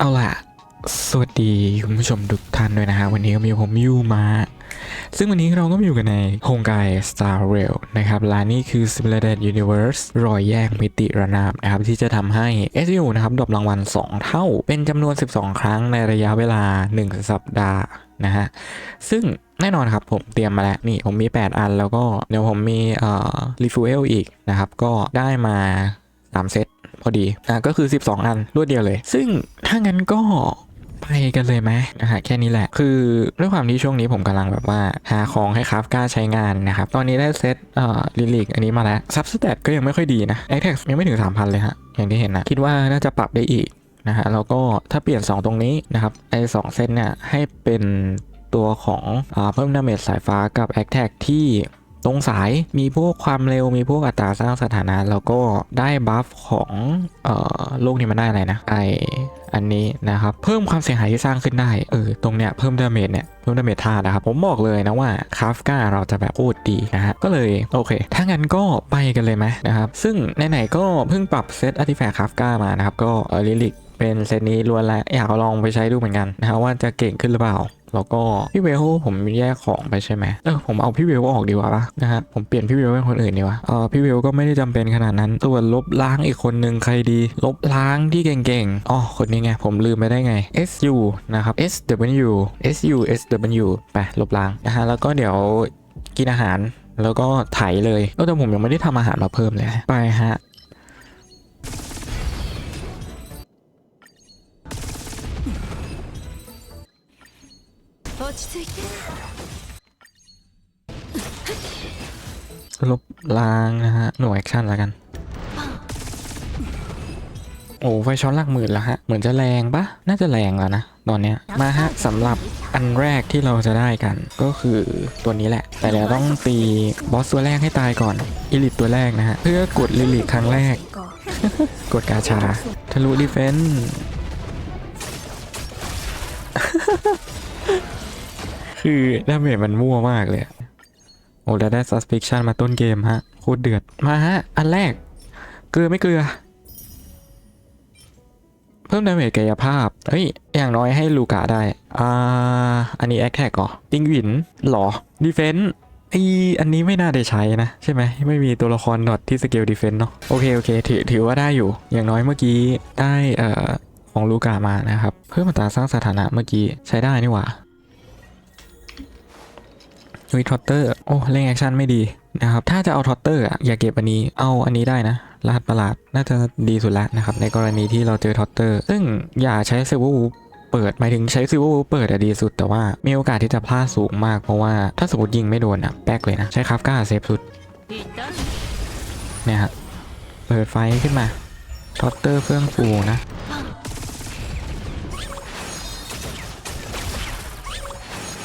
เอาล่ะ สวัสดีคุณผู้ชมทุกท่านด้วยนะฮะ วันนี้ก็มีผมยูมา ซึ่งวันนี้เราก็มาอยู่กันในโครงการ Star Rail นะครับและนี่คือ Simulated Universe รอยแยกมิติระนาบนะครับ ที่จะทำให้ SU นะครับดรอปรางวัล 2 เท่า เป็นจำนวน 12 ครั้งในระยะเวลา 1 สัปดาห์นะฮะ ซึ่งแน่นอนครับผมเตรียมมาแล้วนี่ผมมี 8 อันแล้วก็เดี๋ยวผมมีเอ่อรีฟิลอีกนะครับ ก็ได้มา3เซต พอดีอะก็คือ 12 อันรวดเดียวเลย ซึ่งถ้างั้นก็ไปกันเลยไหมนะฮะแค่นี้แหละ คือด้วยความที่ช่วงนี้ผมกำลังแบบว่าหาของให้คราฟกล้าใช้งานนะครับ ตอนนี้ได้เซตเอ่อลิลิกอันนี้มาแล้วซับสแตทก็ยังไม่ค่อยดีนะแอคแท็กยังไม่ถึง 3,000 เลยฮะ อย่างที่เห็นนะ คิดว่าน่าจะปรับได้อีกนะฮะแล้วก็ถ้าเปลี่ยน 2 ตรงนี้นะครับไอ้สองเซตเนี่ยให้เป็นตัวของอาเพิ่มดาเมจสายฟ้ากับแอคแท็กที่ ตรงสายมีพวกความเร็วมีพวกอัตราสร้างสถานะ แล้วก็ได้บัฟของเอ่อโลกนี้มันได้อะไรนะไออันนี้นะครับ เพิ่มความเสียหายที่สร้างขึ้นได้เออตรงเนี้ยเพิ่มดาเมจเนี่ยเพิ่มดาเมจธาตุนะครับ ผมบอกเลยนะว่าคาฟก้าเราจะแบบโคตรดีนะฮะก็เลยโอเค ถ้างั้นก็ไปกันเลยไหมนะครับ ซึ่งไหนๆก็เพิ่งปรับเซตอาร์ติแฟกต์คาฟก้ามานะครับ ก็เออลิลิกเป็นเซตนี้ล้วนแล้วอยากลองไปใช้ดูเหมือนกันนะฮะว่าจะเก่งขึ้นหรือเปล่า แล้วก็พี่เวลผมแยกของไปใช่ไหมเออผมเอาพี่เวลออกดีกว่าปะนะฮะผมเปลี่ยนพี่เวลเป็นคนอื่นดีกว่าเออพี่เวลก็ไม่ได้จำเป็นขนาดนั้นส่วนลบล้างอีกคนนึงใครดี ลบล้างที่เก่งๆอ๋อคนนี้ไงผมลืมไปได้ไง SU นะครับ SW SU SW ไปลบล้างนะฮะแล้วก็เดี๋ยวกินอาหารแล้วก็ไถเลยเออแต่ผมยังไม่ได้ทำอาหารมาเพิ่มเลย ไปฮะ 落ち着いて ลบล้างนะฮะ หน่วยแอคชั่นแล้วกัน โอ้ไฟช็อตหลักหมื่นแล้วฮะ เหมือนจะแรงปะน่าจะแรงแล้วนะ ตอนเนี้ย มาฮะสำหรับอันแรกที่เราจะได้กัน ก็คือตัวนี้แหละ แต่เดี๋ยวต้องตีบอสตัวแรกให้ตายก่อน อิลิตตัวแรกนะฮะ เพื่อกดลิลิตครั้งแรก กดกาชา ทะลุดีเฟนส์ คือดาเมจมันมั่วมากเลยโอ้แล้วได้ suspicion มาต้นเกมฮะ โคตรเดือด มาฮะ อันแรก เกลือไม่เกลือ เพิ่มดาเมจกายภาพ เฮ้ย อย่างน้อยให้ลูกาได้ อ่า อันนี้แอคแท็กเหรอ ติงหวินหรอดีเฟนส์ไออันนี้ไม่น่าได้ใช้นะ ใช่ไหม ไม่มีตัวละครดอทที่สเกลดีเฟนส์เนาะโอเค โอเค ถือถือว่าได้อยู่ อย่างน้อยเมื่อกี้ได้เอ่อของลูกามานะครับ เพิ่มอัตราสร้างสถานะเมื่อกี้ใช้ได้นี่หว่า วิทอตเตอร์ โอ้เล่นแอคชั่นไม่ดีนะครับ ถ้าจะเอาทอตเตอร์อะอย่าเก็บอันนี้ เอาอันนี้ได้นะรหัสประหลาดน่าจะดีสุดละนะครับ ในกรณีที่เราเจอทอตเตอร์ ซึ่งอย่าใช้เซเวอร์วูเปิดหมายถึงใช้ซิวเวอร์เปิดอะดีสุด แต่ว่ามีโอกาสที่จะพลาดสูงมากเพราะว่าถ้าสมมติยิงไม่โดนอะแป๊กเลยนะ ใช้คาฟก้าเซฟสุด เนี่ยฮะเปิดไฟขึ้นมาทอตเตอร์เครื่องฟูนะ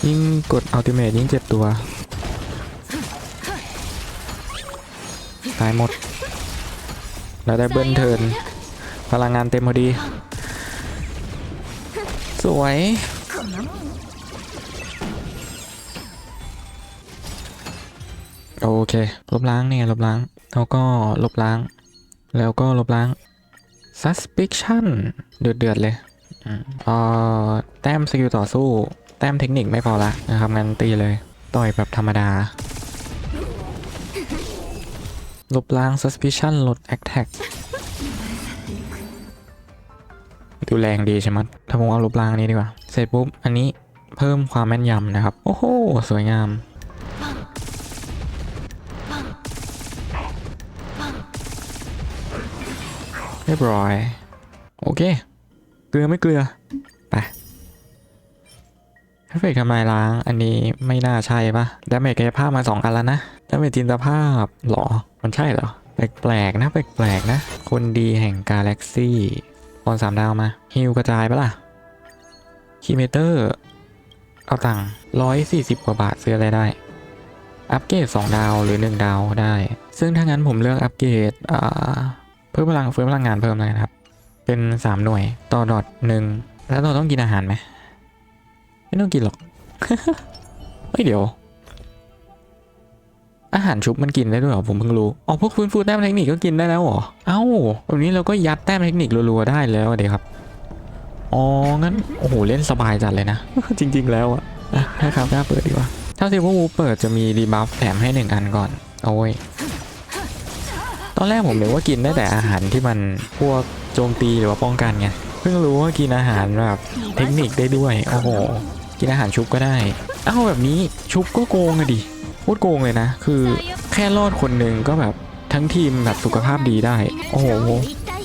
ยิ่งกดอัลติเมทยิ่งเจ็บตัว ตายหมด แล้ได้เบิ้ลเทินพลังงานเต็มพอดี สวย โอเคลบล้างเนี่ยลบล้าง แล้วก็ลบล้าง แล้วก็ลบล้าง suspicion เดือดเดือดเลยอ่อแต้มสกิลต่อสู้ ต้มเทคนิคไม่พอละนะครับงั้นตีเลยต่อยแบบธรรมดาลบล้าง suspicion ลด attack ดูแรงดีใช่ไหมถ้าผมเอาลบล้างนี้ดีกว่า เสร็จปุ๊บ อันนี้เพิ่มความแม่นยำนะครับ โอ้โห สวยงาม เรียบร้อย โอเค เกลือไม่เกลือ เอฟเฟกทำลายล้าง อันนี้ไม่น่าใช่ปะดาเมจกายภาพมาสองอันแล้วนะดาเมจจินตภาพหรอ มันใช่เหรอ แปลกๆนะ แปลกๆนะ คนดีแห่งกาแล็กซี่ตอนสามดาวมาฮิวกระจายปะล่ะคีเมเตอร์ เอาตังค์ร้อยสี่สิบกว่าบาทซื้ออะไรได้ อัปเกรด2ดาวหรือ1ดาวได้ ซึ่งถ้างั้นผมเลือกอัปเกรดเพิ่มพลังเพิ่มพลังงานเพิ่มเลยครับ เป็น3หน่วยต่อดอทหนึ่งแล้วเราต้องกินอาหารไหม ไม่ต้องกินหรอกเฮ้ยเดี๋ยว อาหารชุบมันกินได้ด้วยเหรอผมเพิ่งรู้อ๋อพวกฟื้นฟูแต้มเทคนิคก็กินได้แล้วเหรอเอ้าแบบนี้เราก็ยัดแต้มเทคนิครัวๆได้แล้วเดี๋ยวครับอ๋องั้นโอ้โหเล่นสบายจัดเลยนะ จริง ๆ แล้วอะอะครับหน้าเปิดดีกว่าถ้าซิลเวอร์วูเปิดจะมีดีบัฟแถมให้หนึ่งอันก่อนโอ้ยตอนแรกผมนึกว่ากินได้แต่อาหารที่มันพวกโจมตีหรือว่าป้องกันไงเพิ่งรู้ว่ากินอาหารแบบเทคนิคได้ด้วยโอ้โห กินอาหารชุบก็ได้ เอาแบบนี้ชุบก็โกงอะดิโคตรโกงเลยนะ คือแค่รอดคนหนึ่งก็แบบทั้งทีมแบบสุขภาพดีได้ โอ้โห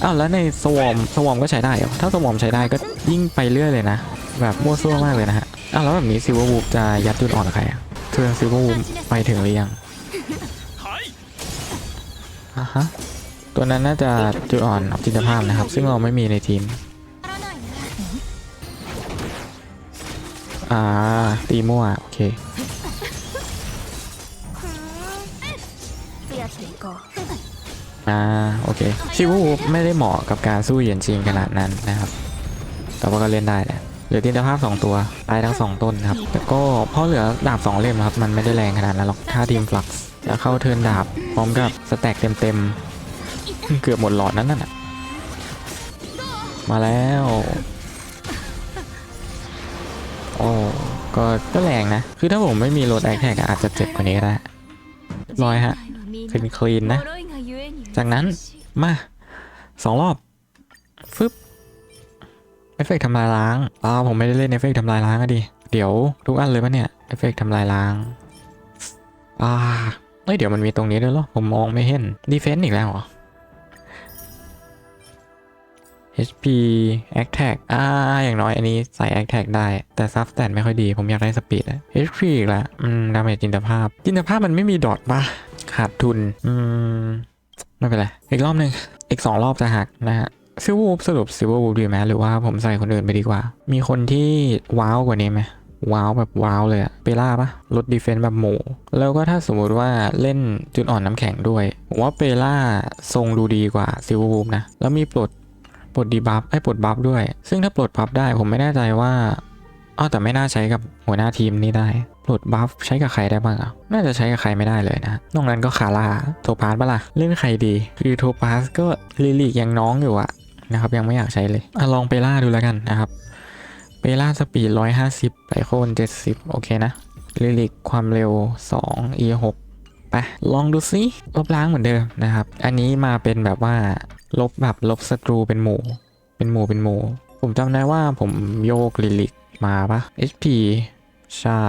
อ้าวแล้วในสวอมสวอมก็ใช้ได้เหรอถ้าสวอมใช้ได้ก็ยิ่งไปเรื่อยเลยนะ แบบมั่วซั่วมากเลยนะฮะอ้าวแล้วแบบนี้ซิลเวอร์วูฟจะยัดจุดอ่อนใครอะเทือซิลเวอร์วูฟไปถึงหรือยังอะฮะตัวนั้นน่าจะจุดอ่อนจินตภาพนะครับ ซึ่งเราไม่มีในทีม อ่า ตีมั่ว โอเค อ่า โอเคซิวูไม่ได้เหมาะกับการสู้เหยียนจริงขนาดนั้นนะครับ แต่ว่าก็เล่นได้แหละเหลือตินตภาพ 2 ตัวตายทั้ง 2 ต้นครับ แต่ก็เพราะเหลือดาบ 2 เล่มครับ มันไม่ได้แรงขนาดนั้นหรอกถ้าทีมฟลักซ์จะเข้าเทินดาบ พร้อมกับสแต็กเต็มๆ เกือบหมดหลอดนั้นน่ะ มาแล้ว โอ้ก็ก็แรงนะ คือถ้าผมไม่มีโหลดแอคแท็กอาจจะเจ็บกว่านี้ก็ได้ร้อยฮะคลีนคลีนนะ จากนั้นมาสองรอบฟึบเอฟเฟกทำลายล้างอ้าวผมไม่ได้เล่นเอฟเฟกทำลายล้างอะดิเดี๋ยวทุกอันเลยปะเนี่ยเอฟเฟกทำลายล้างอ่าเอ้ยเดี๋ยวมันมีตรงนี้ด้วยเหรอผมมองไม่เห็นดีเฟนต์อีกแล้วเหรอ HP Attack อ่าอย่างน้อยอันนี้ใส่ Attack ได้ แต่ซับสแตทไม่ค่อยดี ผมอยากได้สปีดอะ HP อีกแล้วอืมดาเมจจินตภาพ จินตภาพมันไม่มีดอทปะขาดทุน อืม ไม่เป็นไร อีกรอบหนึ่งอีกสองรอบจะหักนะฮะซิลเวอร์สรุปซิลเวอร์วูดีไหมหรือว่าผมใส่คนอื่นไปดีกว่า มีคนที่ว้าวกว่านี้ไหมว้าวแบบว้าวเลยอะเปล่าปะลดดีเฟนต์แบบหมูแล้วก็ถ้าสมมุติว่าเล่นจุดอ่อนน้ำแข็งด้วยผมว่าเปล่าทรงดูดีกว่าซิลวอร์วูนะ แล้วมีปลด ปลดดีบัฟไอ้ปลดบัฟด้วย ซึ่งถ้าปลดบัฟได้ผมไม่แน่ใจว่าอ้าวแต่ไม่น่าใช้กับหัวหน้าทีมนี่ได้ ปลดบัฟใช้กับใครได้บ้างอะ น่าจะใช้กับใครไม่ได้เลยนะ นอกนั้นก็คาร่าโทปาสปะล่ะ เล่นใครดี คือโทปาสก็ลิลิกยังน้องอยู่อะนะครับ ยังไม่อยากใช้เลยอลองเปล่าดูแล้วกันนะครับเปล่าสปีด 150ไบโคน70 โอเคนะลิลิกความเร็ว 2 e 6ไปลองดูซิลบล้างเหมือนเดิมนะครับ อันนี้มาเป็นแบบว่า ลบแบบลบศัตรูเป็นหมู่ เป็นหมู่เป็นหมู่ ผมจำได้ว่าผมโยกลิลิกมาปะ HP ใช่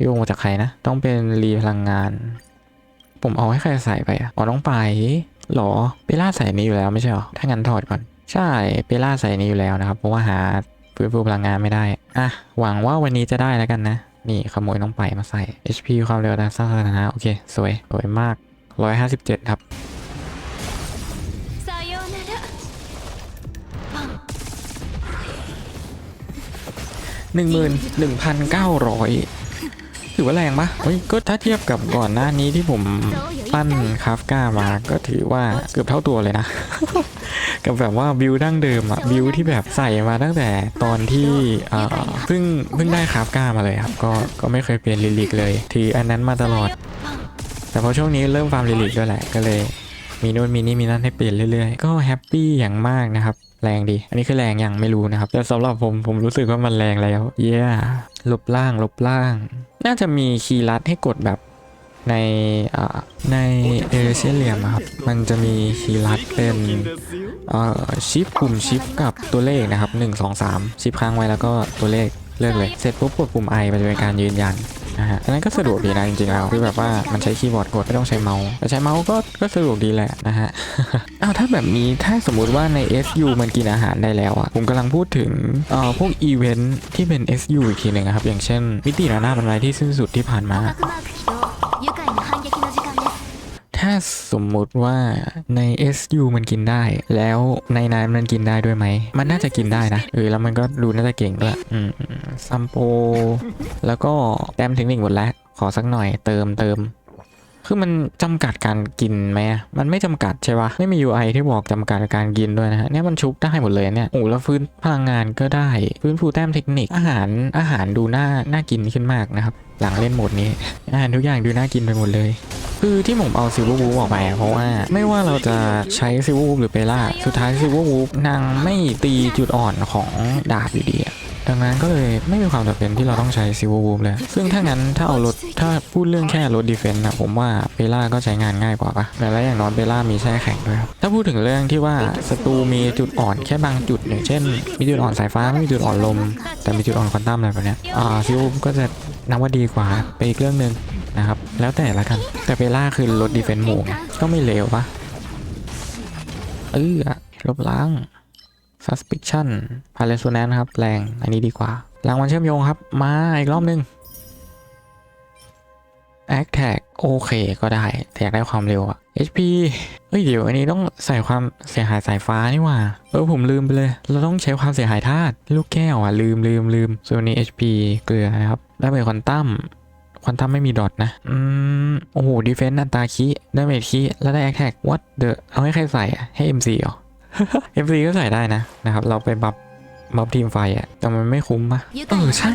โยงมาจากใครนะ ต้องเป็นรีพลังงาน ผมเอาให้ใครใส่ไปอะอ๋อน้องไปหรอเปล่าใส่นี้อยู่แล้วไม่ใช่หรอถ้างั้นถอดก่อน ใช่เปล่าใส่นี้อยู่แล้วนะครับ เพราะว่าหาฟื้นฟูพลังงานไม่ได้อะหวังว่าวันนี้จะได้แล้วกันนะ นี่ขโมยน้องไปมาใส่ HP ความเร็วทางสร้างสถานะโอเค สวย สวยมาก 157 ครับ หนึ่งหมื่นหนึ่งพันเก้าร้อยถือว่าแรงปะเฮ้ยก็ถ้าเทียบกับก่อนหน้านี้ที่ผมปั้นคาฟก้ามาก็ถือว่าเกือบเท่าตัวเลยนะ กับแบบว่าบิวดั้งเดิมอะบิวที่แบบใส่มาตั้งแต่ตอนที่เอ่อเพิ่งเพิ่งได้คาฟก้ามาเลยครับ ก็ก็ไม่เคยเปลี่ยนลิลิกเลย ถืออันนั้นมาตลอด แต่พอช่วงนี้เริ่มฟาร์มลิลิกด้วยแหละก็เลย มีนู่นมีนี่มีนั่นให้เปลี่ยนเรื่อยๆ ก็แฮปปี้อย่างมากนะครับ แรงดี อันนี้คือแรงยังไม่รู้นะครับ แต่สำหรับผมผมรู้สึกว่ามันแรงแล้ว เย้ลบล่างลบล่าง น่าจะมีคีย์ลัดให้กดแบบในในเอเชียเหลียมอะครับ มันจะมีคีย์ลัดเป็นอ่อชิปปุ่มชิปกับตัวเลขนะครับ 1 2 3 ชิปค้างไว้แล้วก็ตัวเลขเลือกเลย เสร็จปุ๊บกดปุ่ม I มันจะเป็นการยืนยัน นะฮะอันนั้นก็สะดวกดีนะจริงๆแล้วคือแบบว่ามันใช้คีย์บอร์ดกดไม่ต้องใช้เมาส์แต่ใช้เมาส์ก็ก็สะดวกดีแหละนะฮะอ้าวถ้าแบบนี้ถ้าสมมุติว่าใน SU มันกินอาหารได้แล้วอะผมกำลังพูดถึงเอ่อพวกอีเวนท์ที่เป็น SU อีกทีหนึ่งครับอย่างเช่นมิติระนาบรรลัยที่สิ้นสุดที่ผ่านมา ถ้าสมมุติว่าใน SU มันกินได้ แล้วในนั้นมันกินได้ด้วยไหม มันน่าจะกินได้นะเออแล้วมันก็ดูน่าจะเก่งด้วยอืมซัมโป แล้วก็แต้มเทคนิคหมดแล้ว ขอสักหน่อยเติมเติมคือมันจำกัดการกินไหมมันไม่จำกัดใช่ปะไม่มี UI ที่บอกจำกัดการกินด้วยนะฮะ เนี่ยมันชุบได้หมดเลยเนี่ย โอ้แล้วฟื้นพลังงานก็ได้ ฟื้นฟูแต้มเทคนิค อาหาร อาหารดูน่า น่ากินขึ้นมากนะครับหลังเล่นโหมดนี้อาหารทุกอย่างดูน่ากินไปหมดเลยคือที่ผมเอาซิลเวอร์วูฟออกไปเพราะว่าไม่ว่าเราจะใช้ซิลเวอร์วูฟหรือเปล่าสุดท้ายซิลเวอร์วูฟนางไม่ตีจุดอ่อนของดาบอยู่ดีดังนั้นก็เลยไม่มีความจำเป็นที่เราต้องใช้ซิลเวอร์วูฟเลย ซึ่งถ้างั้นถ้าเอารถถ้าพูดเรื่องแค่รถดีเฟนต์นะผมว่าเปล่าก็ใช้งานง่ายกว่าปะแต่และอย่างน้อยเปล่ามีแช่แข็งด้วยครับถ้าพูดถึงเรื่องที่ว่าศัตรูมีจุดอ่อนแค่บางจุดอย่างเช่น มีจุดอ่อนสายฟ้าไม่มีจุดอ่อนลม แต่มีจุดอ่อนควอนตัมอะไรแบบนี้อ่าซิลก็จะ นับว่าดีกว่าไปอีกเรื่องหนึ่งนะครับ แล้วแต่ละกัน แต่เปล่าคือลดดีเฟนต์หมู่ก็ไม่เลวปะเออลบล้าง suspicion p a r a s o n a n ครับแรงอันนี้ดีกว่ารางวัลเชื่อมโยงครับ มาอีกรอบหนึง a c t a g โอเคก็ได้แต่อยากได้ความเร็วอะ HP เฮ้ยเดี๋ยวอันนี้ต้องใส่ความเสียหายสายฟ้านี่หว่า เออผมลืมไปเลย เราต้องใช้ความเสียหายธาตุลูกแก้วอะลืมลืมลืมส่วนนี้ HP เกลือนะครับได้เป็นควอนตัมควอนตัมไม่มีดอทนะ อืม โอ้โหดีเฟนต์อัตราคีได้เมจคีแล้วได้แอคแท็ก what the เอาให้ใครใส่อะให้ MC เหรอ MC ก็ใส่ได้นะนะครับ เราไปบัฟ ม็อบทีมไฟอะแต่มันไม่คุ้มปะเออใช่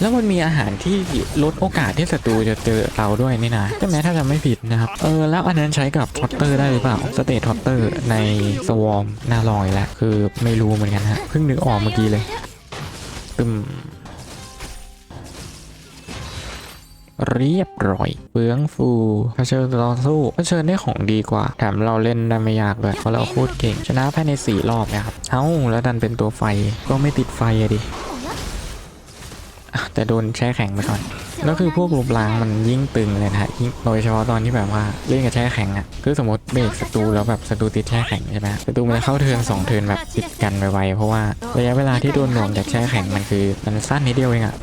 แล้วมันมีอาหารที่ลดโอกาสที่ศัตรูจะเจอเราด้วยนี่นะแช่แหมถ้าจะไม่ผิดนะครับ เออแล้วอันนั้นใช้กับท็อตเตอร์ได้หรือเปล่าสเตทท็อตเตอร์ในสวอมนาลอยแหละคือไม่รู้เหมือนกันฮะเพิ่งนึกออกเมื่อกี้เลยตึม เรียบร้อยเปลืองฟูเผชิญต่อสู้เผชิญได้ของดีกว่า แถมเราเล่นได้ไม่ยากเลยเพราะเราโคตรเก่ง ชนะภายใน 4 รอบนะครับเอ้าแล้วดันเป็นตัวไฟก็ไม่ติดไฟอะดิแต่โดนแช่แข็งไปก่อน แล้วคือพวกลบล้างมันยิ่งตึงเลยนะฮะยิ่งโดยเฉพาะตอนที่แบบว่าเล่นกับแช่แข็งอะคือสมมติเบรกศัตรูแล้วแบบศัตรูติดแช่แข็งใช่ไหมศัตรูมันจะเข้าเทิร์นสองเทิร์นแบบติดกันไวๆเพราะว่าระยะเวลาที่โดนหน่วงจากแช่แข็งมันคือมันสั้นนิดเดียวเองอะ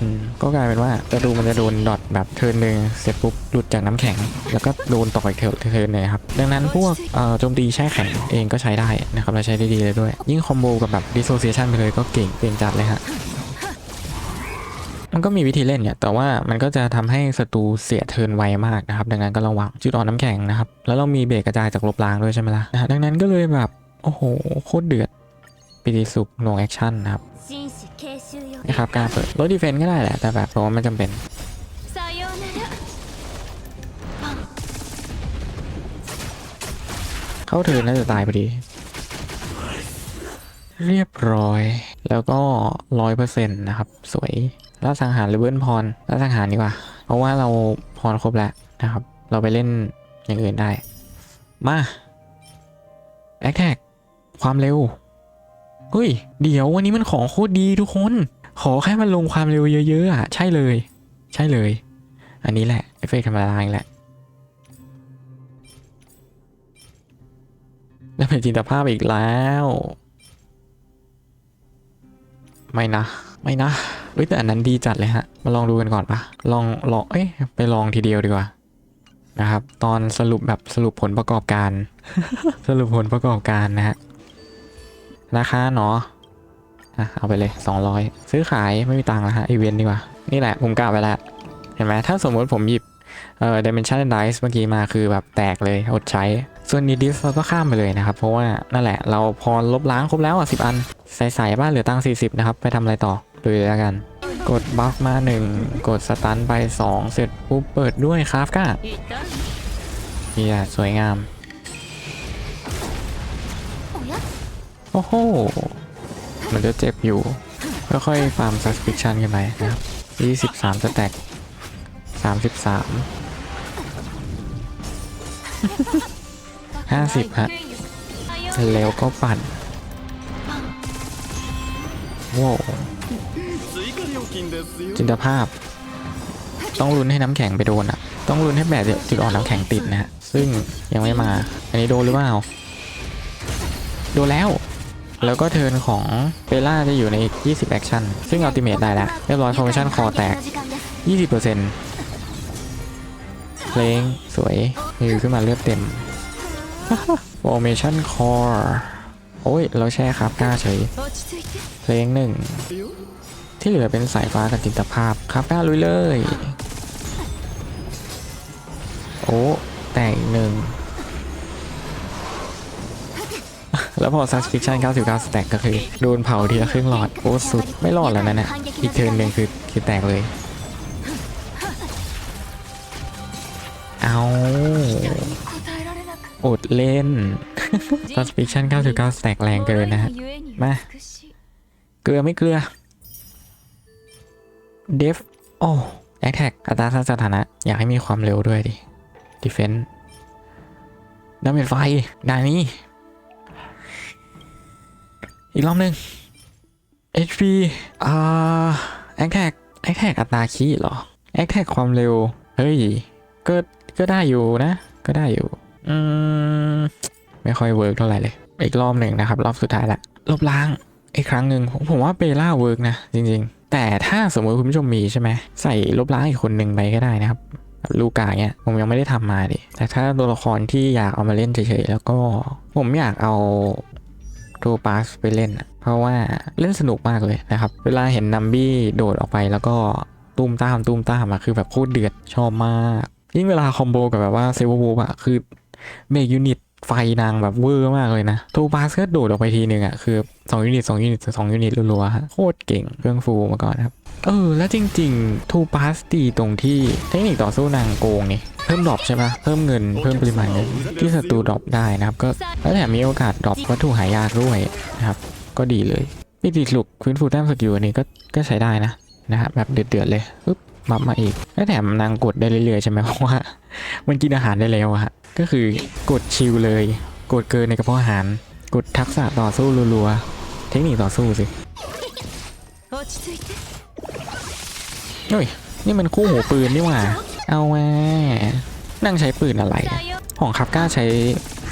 ก็กลายเป็นว่าศัตรูมันจะโดนดอทแบบเทิร์นหนึ่งเสร็จปุ๊บหลุดจากน้ำแข็ง แล้วก็โดนต่ออีกเทิร์นเทินเลยครับดังนั้นพวกโจมตีแช่แข็งเองก็ใช้ได้นะครับและใช้ได้ดีเลยด้วย ยิ่งคอมโบกับแบบ dissociation ไปเลยก็เก่งเก่งจัดเลยฮะ มันก็มีวิธีเล่นเนี่ย แต่ว่ามันก็จะทำให้ศัตรูเสียเทินไวมากนะครับ ดังนั้นก็ระวังจุดอ่อนน้ำแข็งนะครับ แล้วเรามีเบรกกระจายจากลบล้างด้วยใช่ไหมล่ะนะดังนั้นก็เลยแบบ โอ้โห โคตรเดือดปีติสุขหน่วงแอคชั่นนะครับนะครับ การเปิดลดดีเฟนต์ก็ได้แหละ แต่แบบเพราะว่าไม่จำเป็นเข้าเทินน่าจะตายพอดี เรียบร้อย แล้วก็ร้อยเปอร์เซ็นต์นะครับ สวย ล่าสังหารหรือเบิ้ลพรล่าสังหารดีกว่า เพราะว่าเราพรครบแล้วนะครับ เราไปเล่นอย่างอื่นได้ มาแอคแท็กความเร็ว เฮ้ย เดี๋ยววันนี้มันของโคตรดีทุกคน ขอแค่มันลงความเร็วเยอะๆอะ ใช่เลย ใช่เลย อันนี้แหละเอฟเฟกต์ธรรมดาอีกแหละแล้วเป็นจินตภาพอีกแล้ว ไม่นะ ไม่นะ เฮ้ยแต่อันนั้นดีจัดเลยฮะ มาลองดูกันก่อนปะลองลองเอ้ยไปลองทีเดียวดีกว่านะครับ ตอนสรุปแบบสรุปผลประกอบการ สรุปผลประกอบการนะฮะราคาเนาะอะเอาไปเลย 200 ซื้อขายไม่มีตังค์แล้วฮะอีเวนต์ดีกว่า นี่แหละผมกล่าวไปแล้ว เห็นไหมถ้าสมมติผมหยิบเอ่อ dimension dice เมื่อกี้มาคือแบบแตกเลยอดใช้ ส่วนนี้ดิฟเราก็ข้ามไปเลยนะครับ เพราะว่านั่นแหละเราพอลบล้างครบแล้วอะสิอัน ใส่ๆบ้านเหลือตังค์40 นะครับ ไปทำอะไรต่อ เลยแล้วกัน กดบัฟมา 1 กดสตันไป 2 เสร็จปุ๊บเปิดด้วยคราฟก้าเฮียสวยงาม โอ้โห มันจะเจ็บอยู่ค่อยๆฟาร์ม suspicion กันไปนะครับ 23สแต็ก33 50ฮะแล้วก็ปั่น ว้าวจินตภาพ ต้องลุ้นให้น้ำแข็งไปโดนอะ ต้องลุ้นให้แบบจุดอ่อนน้ำแข็งติดนะฮะซึ่งยังไม่มา อันนี้โดนหรือเปล่าโดนแล้ว แล้วก็เทินของเบล่าจะอยู่ในอีก 20 แอคชั่น ซึ่งอัลติเมทได้ละเรียบร้อยฟอร์มชั่นคอแตก 20%เพลงสวยอยู่ขึ้นมาเลือดเต็มฟอร์มชั่นคอโอ้ย เราแช่ครับกล้าเฉย เพลงหนึ่ง ที่เหลือเป็นสายฟ้ากับจินตภาพครับแป้ลุยเลย โอ้แตกหนึ่ง แล้วพอซัสฟิคชั่น99สแต็กก็คือ โดนเผาทีละครึ่งหลอด โอ้สุดไม่รอดแล้วนั่นน่ะอีกเทิร์นหนึ่งคือคือแตกเลย เอาอดเล่น ซัสฟิคชั่น99สแต็กแรงเกินนะฮะ มา เกลือไม่เกลือเดฟโอ้แอคแท็กอัตราสถานะ อยากให้มีความเร็วด้วยดิดิเฟนส์ดาเมจไฟด่านนี้ อีกรอบหนึ่ง HP อ่าแอคแท็กแอคแท็กอัตราคีเหรอแอคแท็กความเร็ว เฮ้ย ก็ ก็ได้อยู่นะ ก็ได้อยู่ อืม ไม่ค่อยเวิร์กเท่าไหร่เลย อีกรอบหนึ่งนะครับ รอบสุดท้ายละ ลบล้าง อีกครั้งหนึ่งผมว่าเบล่าเวิร์กนะจริงๆ แต่ถ้าสมมติคุณผู้ชมมีใช่ไหมใส่ลบล้างอีกคนหนึ่งไปก็ได้นะครับลูกาเนี่ยผมยังไม่ได้ทำมาดิแต่ถ้าตัวละครที่อยากเอามาเล่นเฉยๆแล้วก็ผมอยากเอาโทปาสไปเล่นอะเพราะว่าเล่นสนุกมากเลยนะครับ เวลาเห็นนัมบี้โดดออกไปแล้วก็ตุ้มตามตุ้มตามอะคือแบบโคตรเดือดชอบมาก ยิ่งเวลาคอมโบกับแบบว่าเซเวอร์วูอะคือเมกยูนิต ไฟนางแบบเวอร์มากเลยนะโทปาสก็โดดออกไปทีหนึ่งอะคือสองยูนิตสองยูนิตสองยูนิตรัวๆโคตรเก่งเครื่องฟูมาก่อนครับ เออ แล้วจริงๆทูปาสตีตรงที่เทคนิคต่อสู้นางโกงนี่เพิ่มดรอปใช่ปะเพิ่มเงินเพิ่มปริมาณเงินที่ศัตรูดรอปได้นะครับก็แล้วแถมมีโอกาสดรอปวัตถุหายากด้วยนะครับ ก็ดีเลยนี่ติดลุกฟื้นฟูแต้มสกิลอันนี้ก็ก็ใช้ได้นะนะครับแบบเดือดๆเลยปึ๊บบัฟมาอีกแล้วแถมนางกดได้เรื่อยๆใช่ไหมเพราะว่า มันกินอาหารได้แล้วอะ ก็คือกดชิลเลย กดเกินในกระเพาะอาหาร กดทักษะต่อสู้รัวๆ เทคนิคต่อสู้สิเฮ้ย นี่มันคู่หูปืนนี่หว่า เอาแม่นั่งใช้ปืนอะไร ของคับก้าใช้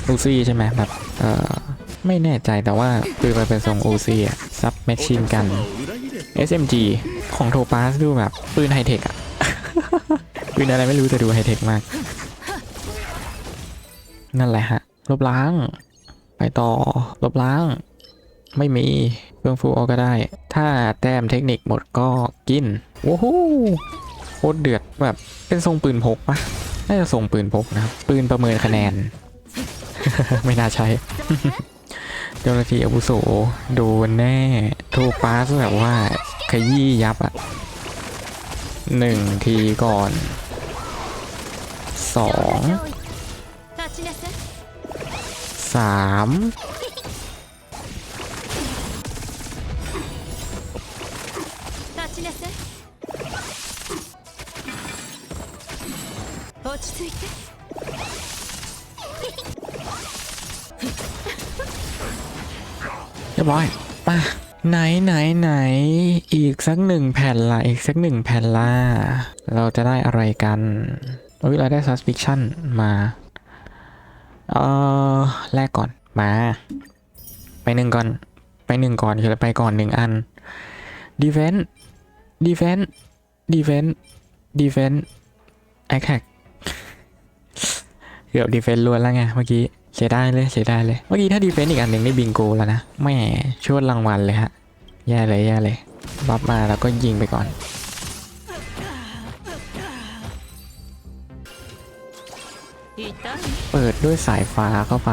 อูซี่ใช่ไหมแบบเออไม่แน่ใจแต่ว่าปืนไปเป็นทรงอูซี่อะซับแมชชีนกัน SMG ของโทปาสดูแบบปืนไฮเทคอะปืนอะไรไม่รู้แต่ดูไฮเทคมาก นั่นแหละฮะลบล้าง ไปต่อลบล้าง ไม่มีเครื่องฟูเอก็ได้ ถ้าแต้มเทคนิคหมดก็กินโอ้โหโคตรเดือดแบบเป็นทรงปืนพกปะน่าจะทรงปืนพกนะปืนประเมินคะแนน ไม่น่าใช้เจ้าหน้าที่อาวุโสโดนแน่ถูกปาสแบบว่าขยี้ยับอะหนึ่งทีก่อนสอง สามเรียบร้อยป่ะไหนไหนไหน อีกสักหนึ่งแผ่นละอีกสักหนึ่งแผ่นละเราจะได้อะไรกันเฮ้ยเราได้ suspicion มา เออแรกก่อนมา ไปหนึ่งก่อน ไปหนึ่งก่อนคือไปก่อนหนึ่งอัน defense defense defense defense attack เกือบ defense ล้วนแล้วไงเมื่อกี้เสียดายเลยเสียดายเลย เมื่อกี้ถ้า defense อีกอันหนึ่งได้บิงโกแล้วนะแม่ชวดรางวัลเลยฮะแย่เลยแย่เลยบัฟมาแล้วก็ยิงไปก่อน เปิดด้วยสายฟ้าเข้าไป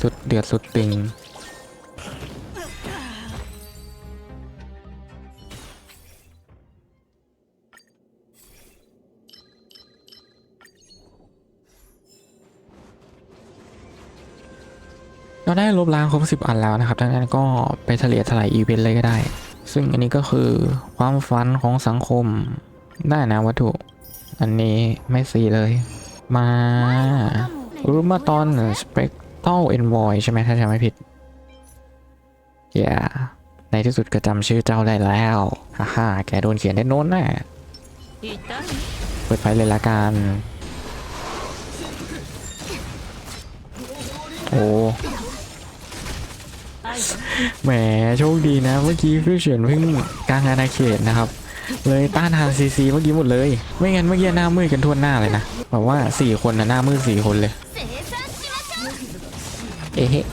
สุดเดือดสุดตึง ได้ลบล้างครบ10 อันแล้วนะครับดังนั้นก็ไปทะเลทลายอีเวนต์เลยก็ได้ ซึ่งอันนี้ก็คือความฝันของสังคมได้นะวัตถุ อันนี้ไม่ซีเลย มารู้มาตอนสเปกเตอลเอนวอยใช่ไหมถ้าจำไม่ผิดอย่าในที่สุดก็จำชื่อเจ้าได้แล้วฮ่าฮ่าแกโดนเขียนได้โน้นแน่เปิดไฟเลยละกัน โอ้ แหมโชคดีนะ เมื่อกี้ฟิวเฉียนเพิ่งกลางอาณาเขตนะครับ เลยต้านทานซีซีเมื่อกี้หมดเลย ไม่งั้นเมื่อกี้หน้ามืดกันทั่วหน้าเลยนะบอกว่าสี่คนนะหน้ามืดสี่คนเลย เอ๊ะ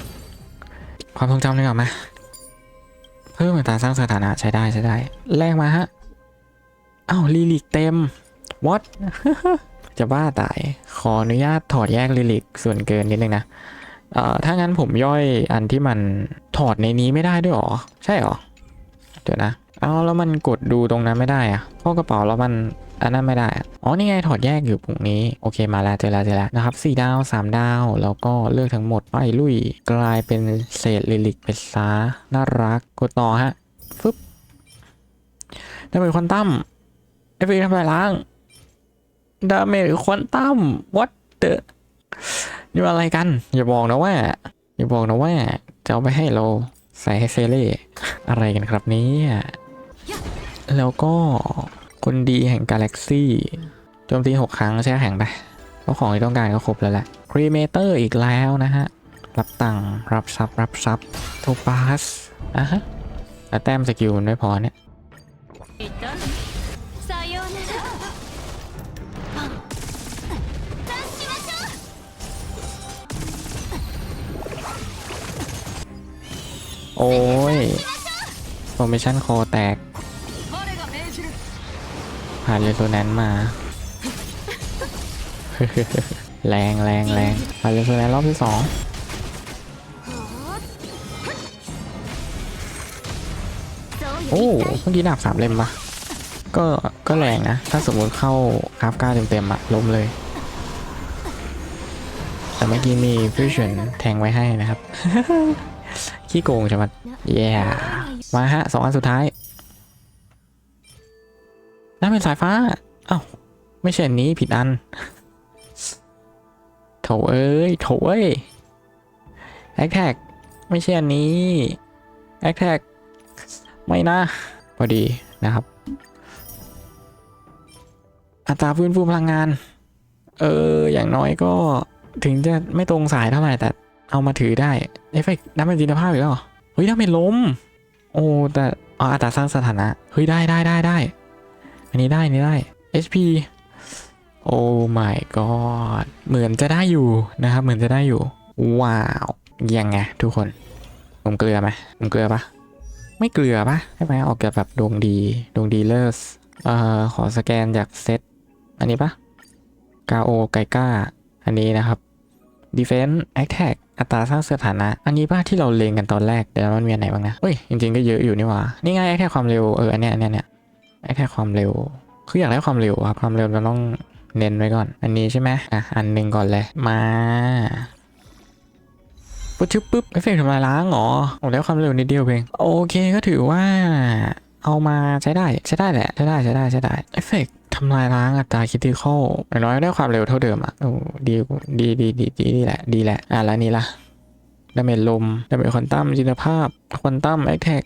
ความทรงจำเลยก่อนมเพิ่มอัตราสร้างสถานะใช้ได้ใช้ได้ แรกมาฮะอ้าวลิลิกเต็มวอตจะบ้าตาย ขออนุญาตถอดแยกลิลิกส่วนเกินนิดนึงนะ อ่อถ้างั้นผมย่อยอันที่มันถอดในนี้ไม่ได้ด้วยหรอ ใช่หรอ เดี๋ยวนะเอาแล้วมันกดดูตรงนั้นไม่ได้อะเพราะกระเป๋าแล้วมันอันนั้นไม่ได้อ๋อ นี่ไงถอดแยกอยู่ปุ่มนี้ โอเค มาแล้วเจอแล้วเจอแล้วนะครับ4ดาว 3 ดาว แล้วก็เลือกทั้งหมดไปลุย กลายเป็นเศษลิลิกไปซะน่ารัก กดต่อฮะ ฟึบได้เป็นควอนตัมเอฟเฟกต์ทำลายล้าง ดาเมจควอนตัม what the นี่อะไรกัน อย่าบอกนะว่า อย่าบอกนะว่า จะเอาไปให้เราใส่ให้เซเล่อะไรกันครับนี้ แล้วก็คนดีแห่งกาแล็กซี่โจมตีหกครั้งแช่แข็งไปเพราะของที่ต้องการก็ครบแล้วแหละครีเมเตอร์อีกแล้วนะฮะ รับตังรับซับรับซับโทปาสอะฮะแล้วแต้มสกิลมันไม่พอเนี่ย โอ้ยโฟมชั่นโคแตกผ่านเรโซแนนมา แรงแรงแรงผ่านเรโซแนนรอบที่สองโอ้เมื่อกี้ดาบสามเล่มปะก็ก็แรงนะ ถ้าสมมติเข้าคราฟก้าเต็มๆอะล้มเลย แต่เมื่อกี้มีฟิวชั่นแทงไว้ให้นะครับ ขี้โกงใช่ไหมเย้มาฮะสองอันสุดท้ายนั่นเป็นสายฟ้าอ้าวไม่ใช่อันนี้ผิดอันโถเอ้ยโถเอ้ยแอคแท็กไม่ใช่อันนี้แอคแท็กไม่นะพอดีนะครับ อัตราฟื้นฟูพลังงาน เออ อย่างน้อยก็ถึงจะไม่ตรงสายเท่าไหร่แต่ เอามาถือได้เอฟเฟกต์น้ำเป็นจินภาพอีกแล้วเหรอเฮ้ยน้ำเป็นล้มโอ้แต่อ๋ออัตราสร้างสถานะเฮ้ยได้ได้ได้ได้อันนี้ได้นนี้ได้ HP โอ้ my god เหมือนจะได้อยู่นะครับเหมือนจะได้อยู่ ว้าวยังไงทุกคนผมเกลือไหมผมเกลือปะไม่เกลือปะใช่ไหมออกจากแบบดวงดีดวงดีเลิศเอ่อขอสแกนจากเซตอันนี้ปะกาโอไกก้า อันนี้นะครับ Defense Attack อัตราสร้างสถานะ อันนี้ป่ะที่เราเลงกันตอนแรกเดี๋ยวมันมีอันไหนบ้างนะเฮ้ย จริงๆ ก็เยอะอยู่นี่หว่า นี่ไง Attack ความเร็ว เออ อันเนี้ยอันเนี้ยเนี่ย Attack ความเร็ว คืออยากได้ความเร็วครับ ความเร็วเราต้องเน้นไว้ก่อน อันนี้ใช่ไหมอะ อันหนึ่งก่อนเลย มาปุ๊บชึบปุ๊บเอฟเฟกต์ทำลายล้างหรอโอ้แล้วความเร็วนิดเดียวเอง โอเคก็ถือว่า เอามาใช้ได้ใช้ได้แหละใช้ได้ใช้ได้ใช้ได้เอฟเฟกต์ทำลายล้างอัตราคิติคอลอย่างน้อยได้ความเร็วเท่าเดิมอะโอ้ดีดีดีดีดีดีแหละดีแหละอะแล้วนี่ล่ะดาเมจลมดาเมจควอนตัมจินภาพควอนตัมแอคแท็ก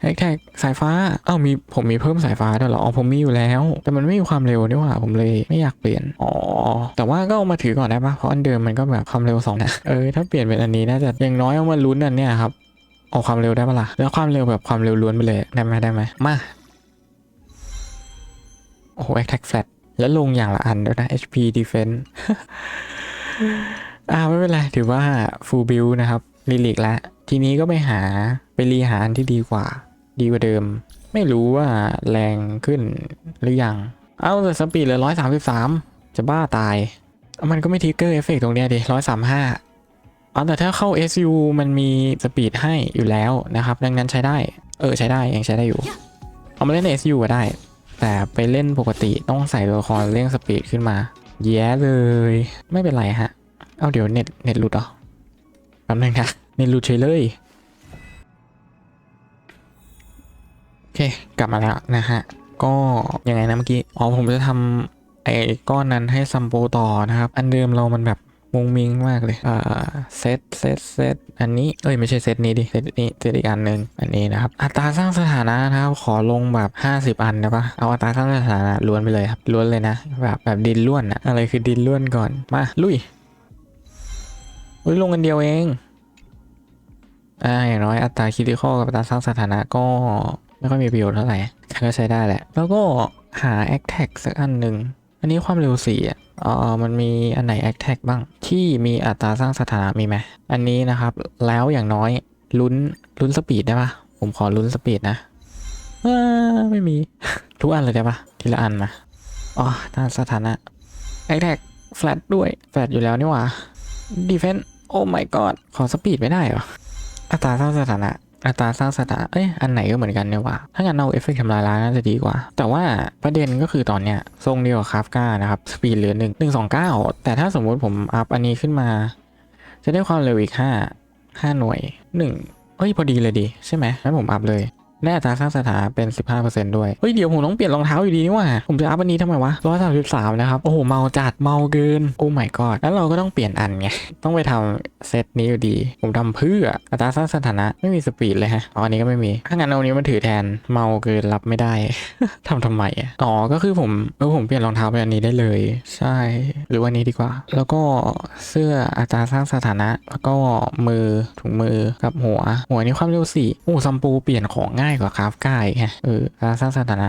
แอคแท็กสายฟ้าเอ้ามีผมมีเพิ่มสายฟ้าด้วยเหรออ๋อผมมีอยู่แล้ว แต่มันไม่มีความเร็วนี่หว่าผมเลยไม่อยากเปลี่ยนอ๋อแต่ว่าก็เอามาถือก่อนได้ปะเพราะอันเดิมมันก็แบบความเร็วสองนะเออถ้าเปลี่ยนเป็นอันนี้น่าจะอย่างน้อยเอามาลุ้นอันเนี้ยครับ เอาความเร็วได้ปะล่ะแล้วความเร็วแบบความเร็วล้วนไปเลยได้ไหมได้ไหมมาโอ้โห attack flat แล้วลงอย่างละอันด้วยนะ HP defense อ่าไม่เป็นไร ถือว่า full build นะครับลิลิกแล้ว ทีนี้ก็ไปหาไปรีหาอันที่ดีกว่า ดีกว่าเดิม ไม่รู้ว่าแรงขึ้นหรือยัง เอาแต่สปีดเลือร้อยสามสิบสามจะบ้าตาย มันก็ไม่ทิกเกอร์เอฟเฟกตรงเนี้ยดิร้อยสามห้า อ๋อแต่ถ้าเข้า SU มันมีสปีดให้อยู่แล้วนะครับ ดังนั้นใช้ได้ เออใช้ได้ยังใช้ได้อยู่ เอามาเล่นใน SU ก็ได้ แต่ไปเล่นปกติต้องใส่ตัวละครเร่งสปีดขึ้นมา แย่เลย ไม่เป็นไรฮะ เอาเดี๋ยวเน็ตเน็ตหลุดเหรอแป๊บนึงนะเน็ตหลุดเฉยเลยโอเค กลับมาแล้วนะฮะ ก็ยังไงนะเมื่อกี้ อ๋อผมจะทำไอ้ก้อนนั้นให้ซัมโปต่อนะครับ อันเดิมเรามันแบบ มุงมิงมากเลย อ่า เซต เซต เซต อันนี้ เอ้ย ไม่ใช่เซตนี้ดิ เซตนี้ เซตอีกอันหนึ่งอันนี้นะครับ อัตราสร้างสถานะนะครับ ขอลงแบบ 50 อันได้ปะเอาอัตราสร้างสถานะล้วนไปเลยครับ ล้วนเลยนะ แบบแบบดินล้วนอะอะไรคือดินล้วนก่อน มา ลุย อุ้ยลงกันเดียวเอง อ่า อย่างน้อยอัตราคิดข้อกับอัตราสร้างสถานะก็ไม่ค่อยมีประโยชน์เท่าไหร่แต่ก็ใช้ได้แหละ แล้วก็หา a c t a g สักอันหนึ่ง อันนี้ความเร็วสี่อะ เออมันมีอันไหน a c t a g บ้าง ที่มีอัตราสร้างสถานะมีไหมอันนี้นะครับ แล้วอย่างน้อยลุ้นลุ้นสปีดได้ปะผมขอลุ้นสปีดนะไม่มี ทุกอันเลยได้ปะทีละอันมาอ๋อด้านสถานะแอคแท็กแฟลตด้วย แฟลตอยู่แล้วนี่หว่าดีเฟนต์โอ้ my god ขอสปีดไม่ได้หรออัตราสร้างสถานะ อัตราสร้างสถานเอ้ย อันไหนก็เหมือนกันเนี่ยว่าถ้างั้นเอาเอฟเฟกต์ทำลายล้างน่าจะดีกว่า แต่ว่าประเด็นก็คือตอนเนี้ยทรงเดียวกับคราฟก้านะครับ สปีดเหลือหนึ่งหนึ่งสองเก้าแต่ถ้าสมมุติผมอัพอันนี้ขึ้นมา จะได้ความเร็วอีกห้าห้าหน่วยหนึ่งเฮ้ยพอดีเลยดีใช่ไหมงั้นผมอัพเลย แน่อัตราสร้างสถานะเป็น 15%ด้วย เฮ้ย เดี๋ยวผมต้องเปลี่ยนรองเท้าอยู่ดีนี่หว่า ผมจะอัพอันนี้ทำไมวะ133นะครับ โอ้โห เมาจัด เมาเกิน โอ้ my god แล้วเราก็ต้องเปลี่ยนอันไง ต้องไปทำเซตนี้อยู่ดี ผมทำเพื่ออัตราสร้างสถานะไม่มีสปีดเลยฮะอ๋ออันนี้ก็ไม่มี ถ้างั้นเอานี้มาถือแทน เมาเกินรับไม่ได้ ทำทำไมอะ อ๋อ ก็คือผมเออผมเปลี่ยนรองเท้าไปอันนี้ได้เลย ใช่ หรือว่านี้ดีกว่า แล้วก็เสื้ออัตราสร้างสถานะ แล้วก็มือถุงมือกับหัว หัวนี้ความเร็วสี่โอ้ซัมปูเปลี่ยนของง่ายกว่าคราฟก้าอีกฮะเออการสร้างสถานะ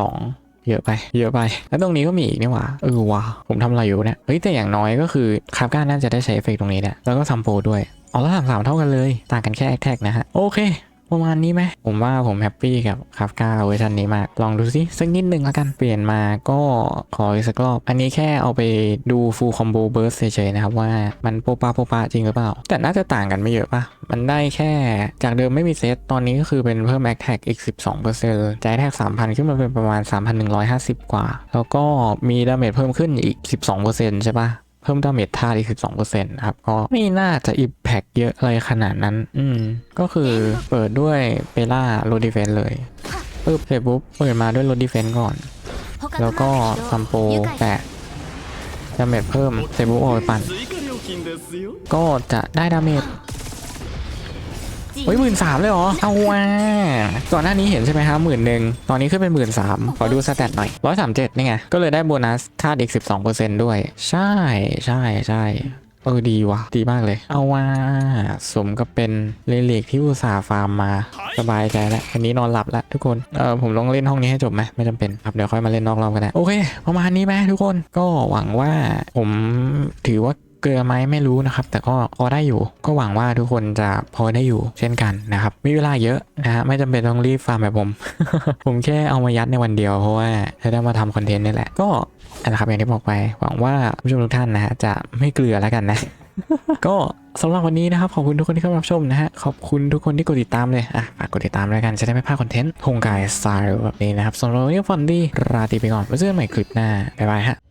92เยอะไป เยอะไป แล้วตรงนี้ก็มีอีกนี่หว่า เออว่ะผมทำอะไรอยู่เนี่ย เฮ้ย แต่อย่างน้อยก็คือคราฟก้าน่าจะได้ใช้เอฟเฟกต์ตรงนี้แหละ แล้วก็ซัมโปด้วยอ๋อแล้วสามสามเท่ากันเลย ต่างกันแค่แอคแท็กนะฮะ โอเค ประมาณนี้ไหมผมว่าผมแฮปปี้กับคาฟก้าเวอร์ชันนี้มาก ลองดูสิสักนิดหนึ่งแล้วกันเปลี่ยนมาก็ขออีกสักรอบ อันนี้แค่เอาไปดูฟูลคอมโบเบิร์สเฉยๆนะครับว่ามันโปปาโปปาจริงหรือเปล่า แต่น่าจะต่างกันไม่เยอะปะมันได้แค่จากเดิมไม่มีเซตตอนนี้ก็คือเป็นเพิ่มแอคแท็กอีก 12%ใจแท็ก3,000 ขึ้นมาเป็นประมาณ 3,150 กว่า แล้วก็มีดาเมจเพิ่มขึ้นอีก 12%ใช่ปะ เพิ่มดาเมจท่าได้สิบสองเปอร์เซ็นต์ครับ ก็ไม่น่าจะอิมแพกเยอะเลยขนาดนั้น อืม ก็คือเปิดด้วยเปล่าโรดิเฟนเลยปึ๊บเสร็จปุ๊บเปิดมาด้วยโรดิเฟนก่อน แล้วก็ซัมโปแปะดาเมจเพิ่มเซบุโอไปปั่น ก็จะได้ดาเมจ เฮ้ยหมื่นสามเลยเหรอ เอาว่าก่อนหน้านี้เห็นใช่ไหมครับหมื่นหนึ่งตอนนี้ขึ้นเป็นหมื่นสามขอดูสแตทหน่อยร้อยสามเจ็ดนี่ไง ก็เลยได้โบนัสท่าอีกสิบสองเปอร์เซ็นต์ด้วย ใช่ใช่ใช่เออดีว่ะ ดีมากเลย เอาว่าสมกับเป็นเลเลิกที่อุตสาห์ฟาร์มมา สบายใจแล้ววันนี้นอนหลับแล้วทุกคนเออผมลองเล่นห้องนี้ให้จบไหมไม่จำเป็นครับเดี๋ยวค่อยมาเล่นนอกรอบกันได้โอเค ประมาณนี้ไหมทุกคนก็หวังว่าผมถือว่า เกลือไหมไม่รู้นะครับ แต่ก็พอได้อยู่ ก็หวังว่าทุกคนจะพอได้อยู่เช่นกันนะครับมีเวลาเยอะนะฮะไม่จำเป็นต้องรีบฟาร์มแบบผม ผมแค่เอามายัดในวันเดียวเพราะว่าจะได้มาทำคอนเทนต์นี่แหละก็นั่นะครับอย่างที่บอกไปหวังว่าผู้ชมทุกท่านนะฮะจะไม่เกลือแล้วกันนะ ก็สำหรับวันนี้นะครับ ขอบคุณทุกคนที่เข้ามารับชมนะฮะ ขอบคุณทุกคนที่กดติดตามเลย อะฝากกดติดตามแล้วกันจะได้ไม่พลาดคอนเทนต์โครงกายสไตล์แบบนี้นะครับสำหรับวันนี้ฟอนดี้ราตรีไปก่อนไว้เจอกันใหม่คลิปหน้า บ๊ายบายฮะ